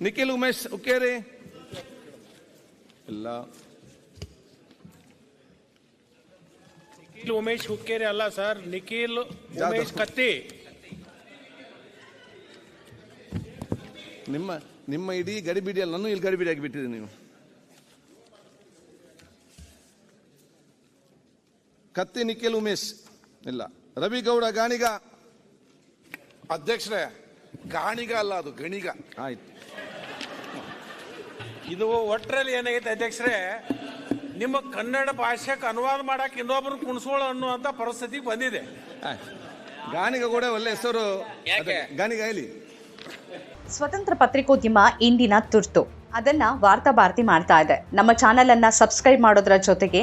ನಿಖಿಲ್ ಉಮೇಶ್ ಉಕ್ಕೇರಿ ಇಲ್ಲ. ನಿಖಿಲ್ ಉಮೇಶ್ ಹುಕ್ಕೇರಿ ಅಲ್ಲ ಸರ್ ನಿಖಿಲ್ ಉಮೇಶ್ ಕತ್ತಿ ನಿಮ್ಮ ನಿಮ್ಮ ಇಡೀ ಗಡಿಬಿಡಿಯಲ್ಲಿ ನಾನು ಇಲ್ಲಿ ಗಡಿಬಿಡಿ ಆಗಿಬಿಟ್ಟಿದೆ ನೀವು. ಕತ್ತಿ ನಿಖಿಲ್ ಉಮೇಶ್ ಇಲ್ಲ. ರವಿ ಗೌಡ ಗಾಣಿಗ. ಅಧ್ಯಕ್ಷರೇ ಗಾಣಿಗ ಅಲ್ಲ ಅದು ಗಣಿಗ. ಆಯ್ತು. ಇದು ಒಟ್ಟರಲ್ಲಿ ಏನಾಗೈತೆ ಅಧ್ಯಕ್ಷರೇ ನಿಮ್ಮ ಕನ್ನಡ ಭಾಷೆಗೆ ಅನುವಾದ ಮಾಡಕ್ಕೆ ಇನ್ನೊಬ್ಬರು ಕುಣಿಸೋಳು ಅನ್ನುವಂತ ಪರಿಸ್ಥಿತಿ ಬಂದಿದೆ. ಗಾನಿಗ ಕೂಡ ಒಳ್ಳೆ ಹೆಸರು. ಗಾನಿಗ ಇಲ್ಲಿ ಹೇಳಿ. ಸ್ವತಂತ್ರ ಪತ್ರಿಕೋದ್ಯಮ ಇಂದಿನ ತುರ್ತು. ಅದನ್ನ ವಾರ್ತಾ ಭಾರತಿ ಮಾಡ್ತಾ ಇದೆ. ನಮ್ಮ ಚಾನೆಲ್ ಅನ್ನ ಸಬ್ಸ್ಕ್ರೈಬ್ ಮಾಡೋದ್ರ ಜೊತೆಗೆ